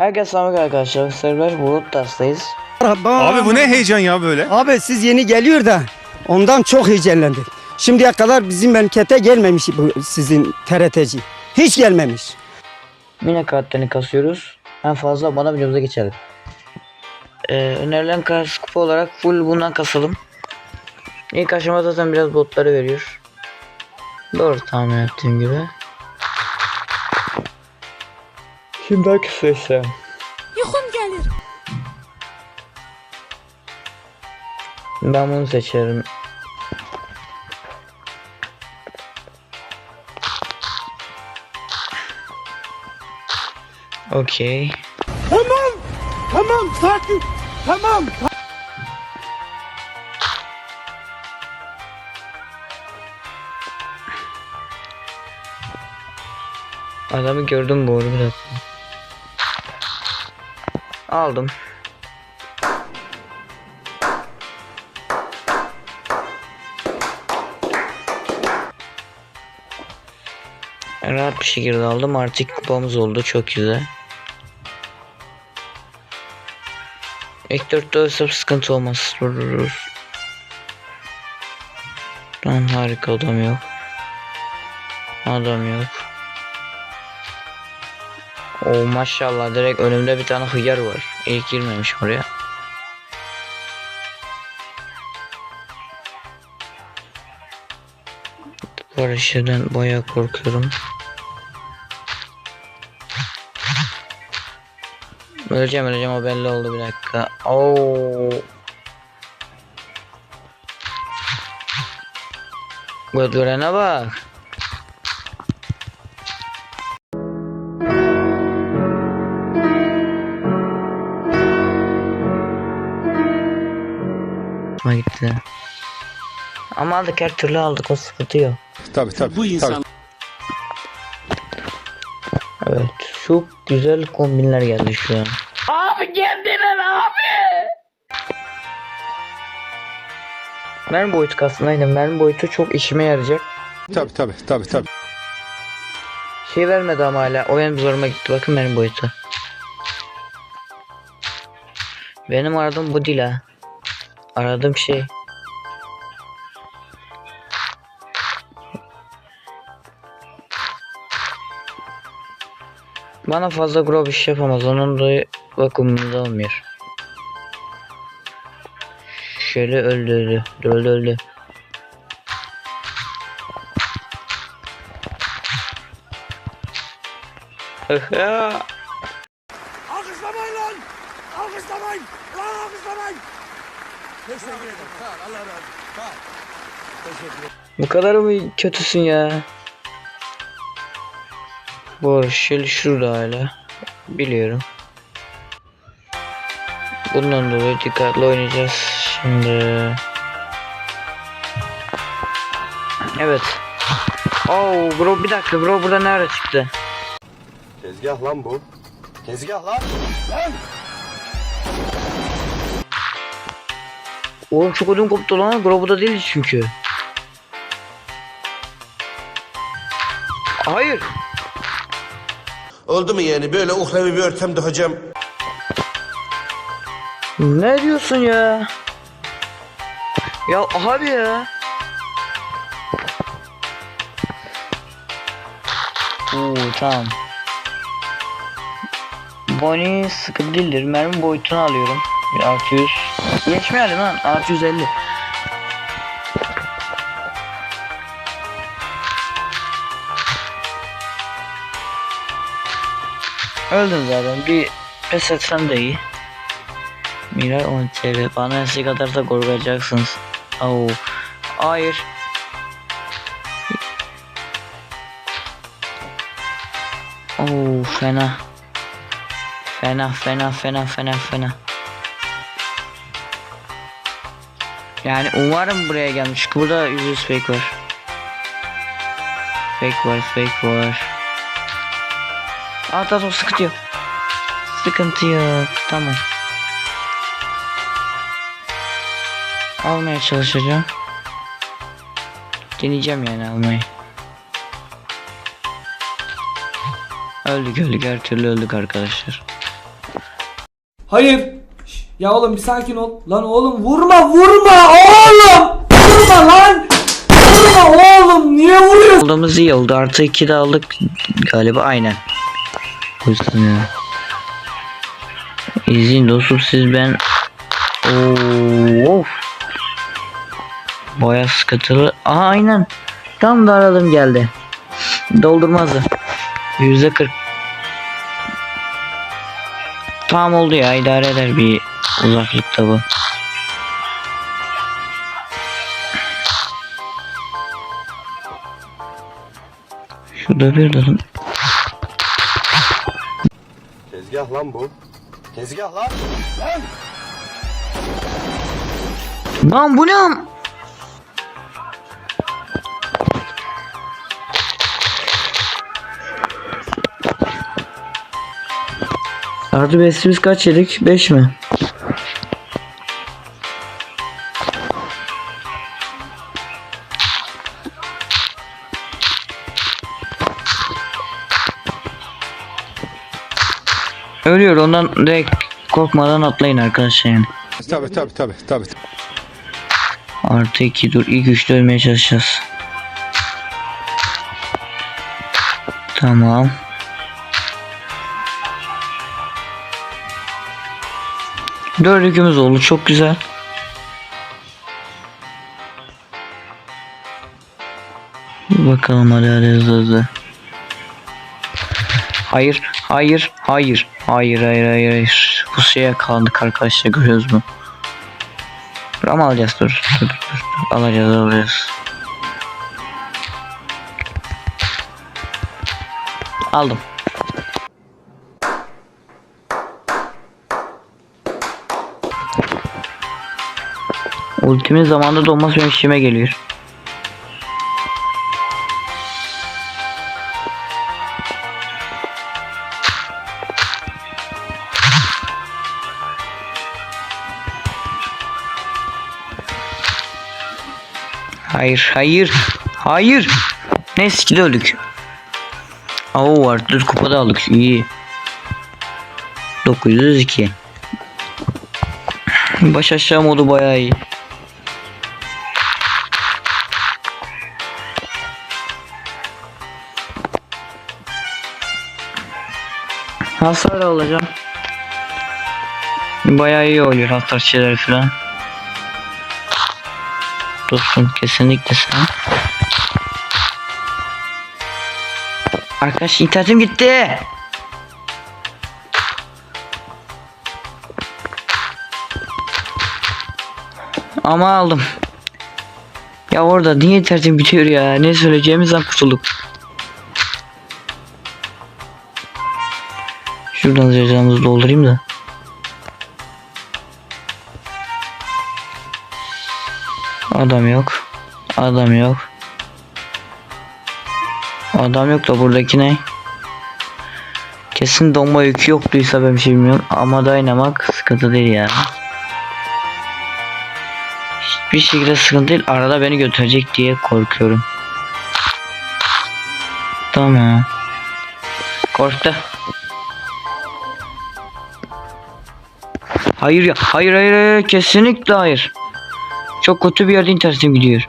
Herkese selam arkadaşlar. Server Bulut Dars'tayız. Abi bu ne heyecan ya böyle? Abi siz yeni geliyor da ondan çok heyecanlandık. Şimdiye kadar bizim memlekete gelmemiş bu sizin TRT'ci. Hiç gelmemiş. Mine kartlarını kasıyoruz. En fazla bana videomuza geçelim. Ee, önerilen kas kupa olarak full bundan kasalım. İlk aşama zaten biraz botları veriyor. Doğru tahmin ettiğim gibi. Şimdi aksesuar. Yuxum gəlir. Ben bunu seçerim. Okey. Tamam sakin. Tamam. Adamı gördüm bu arada. Aldım. Rahat bir şekilde aldım. Artık kupamız oldu. Çok güzel. İlk dörtte ölsem sıkıntı olmaz. Dur. Lan harika adam yok. Adam yok. O maşallah direkt önümde bir tane hıyar var. İlk girmemiş oraya. Bu araçlardan bayağı korkuyorum. Öleceğim öleceğim o belli oldu bir dakika. Oo. Götürene bak. Hoşuma gitti. Ama aldık her türlü aldık o sıkıntı yok. Tabii tabii. Bu insan. Evet şu güzel kombinler geldi şu an. Abi geldiler abi. Mermi boyutu kasındaydı. Mermi boyutu çok işime yarayacak. Tabii tabii tabii tabii. Şey vermedi ama hala. O benim zoruma gitti. Bakın benim boyutu. Benim aradığım bu değil ha. Aradığım şey. Bana fazla grob iş yapamaz. Onun da bakımında olmuyor. Şöyle öldü öldü. Öldü öldü. Alkışlamayın lan. Alkışlamayın. Lan alkışlamayın. Bu kadar mı kötüsün ya? Bu şöyle şurada hala. Biliyorum. Bundan dolayı dikkatli oynayacağız şimdi. Evet. Oh bro bir dakika bro burada ne ara çıktı? Tezgah lan bu. Tezgah lan. Oğlum çok ödüm koptu lan. Bro burada değil çünkü. Hayır. Oldu mu yani böyle uhrevi bir ortamda hocam? Ne diyorsun ya? Ya abi ya. Oo tamam. Bonnie sıkı değildir. Mermi boyutunu alıyorum. Bir 600. Geçmiyor lan 650. Öldüm zaten. Bir pes etsem de iyi. Miray 10 TL. Bana eski kadar da korkacaksınız. Oo. Hayır. Oo fena. Fena fena fena fena fena. Yani umarım buraya gelmiş. Burada yüz fake var. Fake var fake var. Aa tamam sıkıntı yok. Sıkıntı yok. Tamam. Almaya çalışacağım. Deneyeceğim yani almayı. Öldük öldük her türlü öldük arkadaşlar. Hayır. Ya oğlum bir sakin ol. Lan oğlum vurma vurma oğlum. Vurma lan. Vurma oğlum niye vuruyorsun? Aldığımız iyi oldu. Artı 2 de aldık galiba aynen. O yüzden ya. İzin dostum siz ben. Of. Baya sıkıntılı. Aha aynen. Tam da aradım geldi. Doldurmazdı. Yüzde kırk. Tamam oldu ya idare eder bir uzaklıkta bu. Şurada bir dedim. Tezgah lan bu. Tezgah lan. Lan. Lan bu ne? Artı besimiz kaç yedik? 5 mi? Ölüyor ondan direkt korkmadan atlayın arkadaşlar yani. Tabii tabii tabii tabii. Artı 2 dur ilk üçte ölmeye çalışacağız. Tamam. Dört yükümüz oldu çok güzel. Bakalım hadi hadi hızlı hızlı. Hayır, hayır, hayır, hayır, hayır, hayır, hayır. Bu şeye kaldık arkadaşlar görüyoruz mu? Ama alacağız dur. dur, dur, dur. Alacağız alacağız. Aldım. Ultimin zamanda dolması benim işime geliyor. Hayır, hayır, hayır. Neyse ki de öldük. Oo artık kupada aldık. İyi. 902. Baş aşağı modu bayağı iyi. Hasar alacağım. Bayağı iyi oluyor hasar şeyler falan. Dostum kesinlikle sen. Arkadaş internetim gitti. Ama aldım. Ya orada niye internetim bitiyor ya? Ne söyleyeceğimizden kurtulduk. Şuradan cezamızı doldurayım da. Adam yok. Adam yok. Adam yok da buradaki ne? Kesin donma yükü yoktuysa ben bir şey bilmiyorum ama dayanamak sıkıntı değil ya. Hiçbir şekilde sıkıntı değil. Arada beni götürecek diye korkuyorum. Tamam. Korktu. Hayır ya. Hayır hayır hayır. Kesinlikle hayır. Çok kötü bir yerde internetim gidiyor.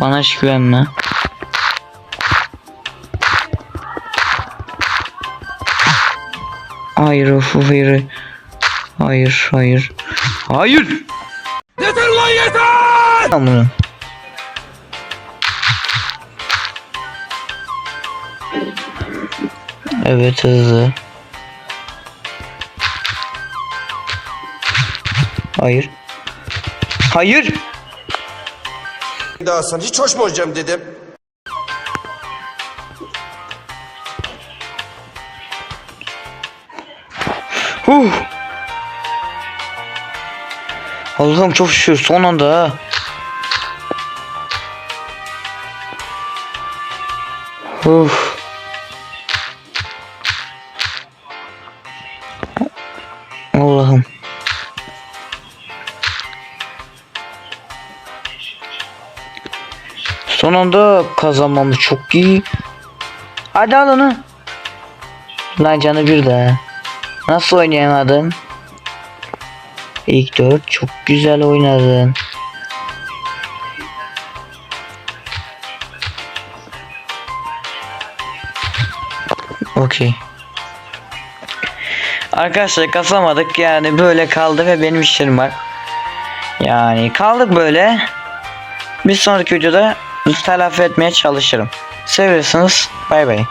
Bana hiç güvenme. Hayır of hayır. Hayır hayır. Hayır. Yeter lan yeter. Tamam. Evet hızlı. Hayır. Hayır. Daha sana hiç hoş mu hocam dedim. Huh. Allah'ım çok şükür son anda ha. Uf. Son anda kazanmamız çok iyi. Hadi al onu. Lan canı bir de. Nasıl oynayamadın? İlk dört çok güzel oynadın. Okey. Arkadaşlar kasamadık yani böyle kaldı ve benim işlerim var. Yani kaldık böyle. Bir sonraki videoda telafi etmeye çalışırım. Seviyorsanız bay bay.